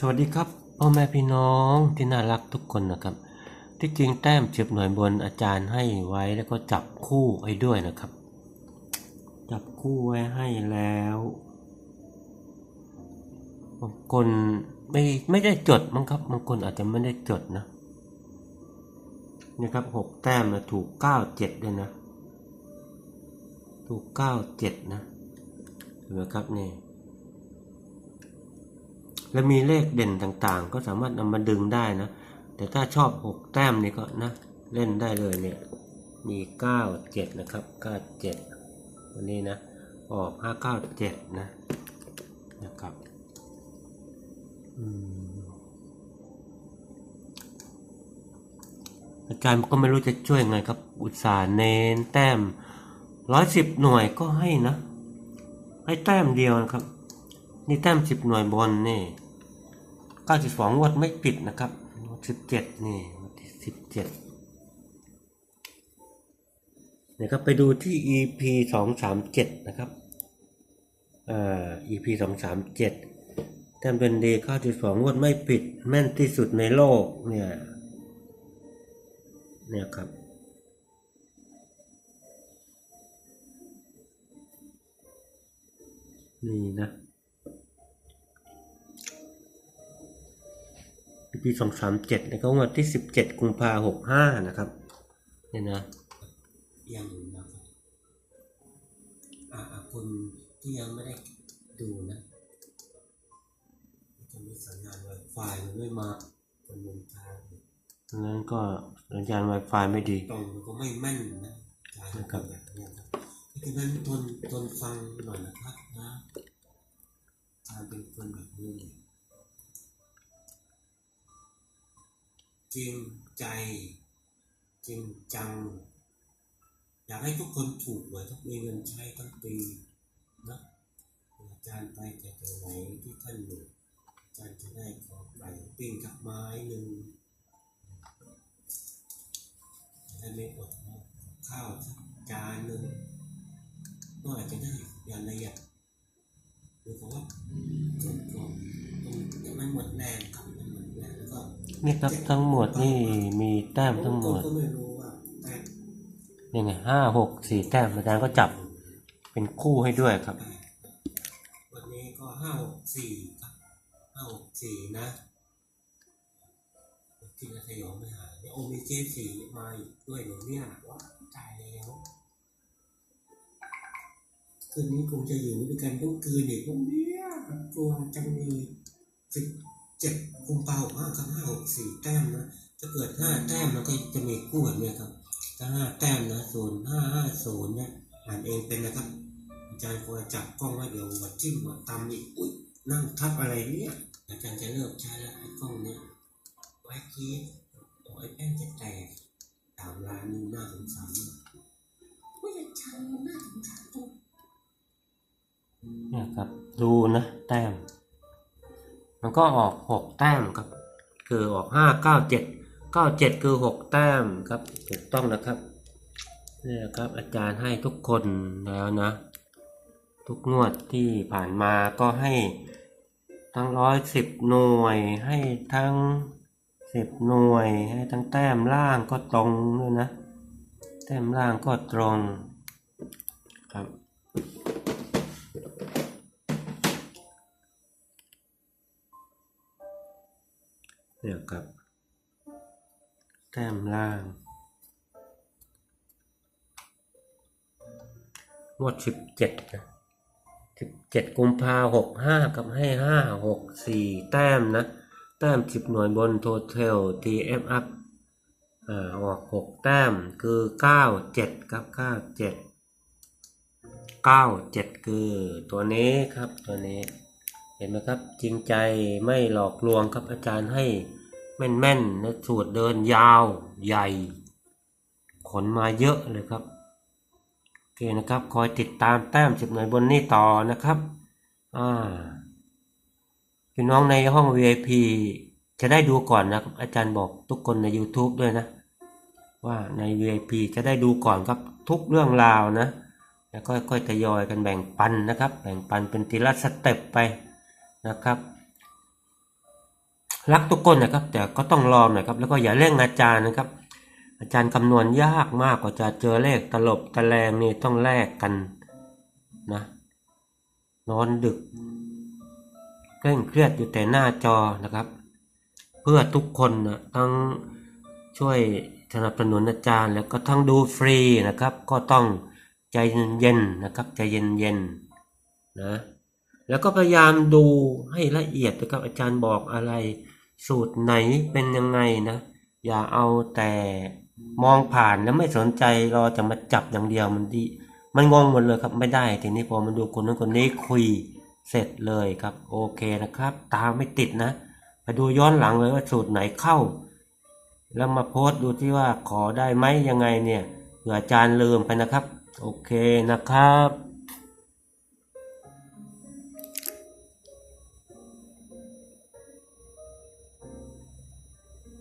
สวัสดีครับพ่อแม่พี่น้องที่น่ารักทุกคนนะครับ ที่จริงแต้มเจ็บหน่วยบนอาจารย์ให้ไว้แล้วก็จับคู่ให้ด้วยนะครับ จับคู่ไว้ให้แล้วบางคนไม่ไม่ได้จดมั้งครับบางคนอาจจะไม่ได้จดนะนี่ครับหกแต้มนะถูกเก้าเจ็ดด้วยนะ ถูกเก้าเจ็ดนะเห็นไหมครับนี่ แล้วมีเลขเด่นต่างๆ ก็สามารถนำมาดึงได้นะ แต่ถ้าชอบหกแต้มนี่ก็นะ เล่นได้เลยเนี่ย มีเก้าเจ็ดนะครับเก้าเจ็ดวันนี้นะ ออกห้าเก้าเจ็ดนะ นะครับอาจารย์ก็ไม่รู้จะช่วยไงครับ อุตส่าห์เน้นแต้มร้อยสิบหน่วยก็ให้นะ ให้แต้มเดียวนะครับ นี่แต้มสิบหน่วยบนนี่เก้าสิบสองงวดไม่ผิดนะครับสิบเจ็ดนี่วที่สิบเจ็ดเนี่ยครับไปดูที่ EP สองสามเจ็ดนะครับอ่า EP สองสามเจ็ดแต้มเป็นดีเก้าสิบสองงวดไม่ผิด แม่นที่สุดในโลกเนี่ยเนี่ยครับนี่นะ ปีสองสามเจ็ดนะครับวันที่สิบเจ็ดกุมภาหกห้านะครับเนี่ยนะยังนะครับอ่าคนที่ยังไม่ได้ดูนะจะมีสัญญาณ Wi-Fi มันไม่มาคนเมืองทางดังนั้นก็สัญญาณ Wi-Fi ไม่ดีตรงก็ไม่แม่นนะนะครับแบบนี้ครับดังนั้นทนทนฟังหน่อยนะครับนะการเป็นคนแบบนี้ จริงใจ จริงจัง อยากให้ทุกคนถูกหวยทุกมีเงินใช้ทั้งปีนะอาจารย์ไปจากตรงไหนที่ท่านอยู่อาจารย์จะได้ขอไปปิ้งกับไม้หนึ่งจะได้ไม่อดข้าวสักจานหนึ่งก็อาจจะได้อย่างละเอียดหรือว่าส่วนตัวตรงมันหมดแรง นี่ครับทั้งหมดนี่มีแต้มทั้งหมดยังไงห้าหกสี่แต้มอาจารย์ก็จับเป็นคู่ให้ด้วยครับ วันนี้ก็ห้าหกสี่ครับห้าหกสี่นะที่จะสยองไม่หายเนี่ยโอมีเจสี่มาอีกด้วยเหรอเนี่ยว่าตายแล้วคืนนี้คงจะอยู่ด้วยกันทั้งคืนอีกพวกเนี้ยกลัวจังเลยสิ เจ็ดกุมภาพันธ์ห้าครับห้าหกสี่แต้มนะถ้าเกิดห้าแต้มมันก็จะมีคู่แบบเนี้ยครับถ้าห้าแต้มนะศูนย์ห้าห้าศูนย์เนี่ยอ่านเองเป็นนะครับ อาจารย์คอยจับกล้องไว้เดี๋ยวมาจิ้มมาตำอีกอุ้ยนั่งทับอะไรเนี่ยอาจารย์จะเลิกใช้แล้วไอ้กล้องเนี่ยไว้คิดโอ้ยแป้งจะแตกตามร้านนี่น่าสงสารมากว่าจะชังน่าสงสารตัวเนี่ยครับดูนะแต้มมัน ก็ออกหกแต้มครับ คือออกห้าเก้าเจ็ดเก้าเจ็ดคือหกแต้มครับ ถูกต้องนะครับนี่ยครับอาจารย์ให้ทุกคนแล้วนะ ทุกงวดที่ผ่านมาก็ให้ทั้งร้อยสิบหน่วย ให้ทั้งสิบหน่วย ให้ทั้งแต้มล่างก็ตรงด้วยนะ แต้มล่างก็ตรงครับ เนี่ยครับแต้มล่าง งวดสิบเจ็ดนะสิบเจ็ดกุมภาหกห้ากับให้ห้าหกสี่แต้มนะ แต้มสิบหน่วยบน total tf up อ่าออกหกแต้มคือเก้าเจ็ดครับเก้าเจ็ดเก้าเจ็ดคือตัวนี้ครับตัวนี้ เห็นไหมครับ จริงใจไม่หลอกลวงครับอาจารย์ให้แม่นๆและสูตรเดินยาวใหญ่ ขนมาเยอะเลยครับโอเคนะครับ คอยติดตามแต้มสิบหน่วยบนนี่ต่อนะครับอ่าพี่น้องในห้อง VIP จะได้ดูก่อนนะครับ อาจารย์บอกทุกคนใน YouTube ด้วยนะ ว่าใน VIP จะได้ดูก่อนครับทุกเรื่องราวนะแล้วก็ค่อยๆทยอยกันแบ่งปันนะครับ แบ่งปันเป็นทีละสเต็ปไป นะครับ รักทุกคนนะครับ แต่ก็ต้องรอหน่อยครับแล้วก็อย่าเร่งอาจารย์นะครับ อาจารย์คำนวณยากมากกว่าจะเจอเลขตลบตะแลงนี่ต้องแลกกันนะนอนดึกเคร่งเครียดอยู่แต่หน้าจอนะครับ เพื่อทุกคนนะทั้งช่วยสนับสนุนอาจารย์ แล้วก็ทั้งดูฟรีนะครับ ก็ต้องใจเย็นๆนะครับ ใจเย็นๆนะ แล้วก็พยายามดูให้ละเอียดนะครับอาจารย์บอกอะไร สูตรไหนเป็นยังไงนะ อย่าเอาแต่มองผ่านแล้วไม่สนใจรอจะมาจับอย่างเดียวมันดี มันงงหมดเลยครับไม่ได้ทีนี้พอมาดูคนนั้นคนนี้คุยเสร็จเลยครับ โอเคนะครับ ตามไม่ติดนะไปดูย้อนหลังเลยว่าสูตรไหนเข้า แล้วมาโพสต์ดูที่ว่าขอได้ไหมยังไงเนี่ยเผื่ออาจารย์ลืมไปนะครับ โอเคนะครับ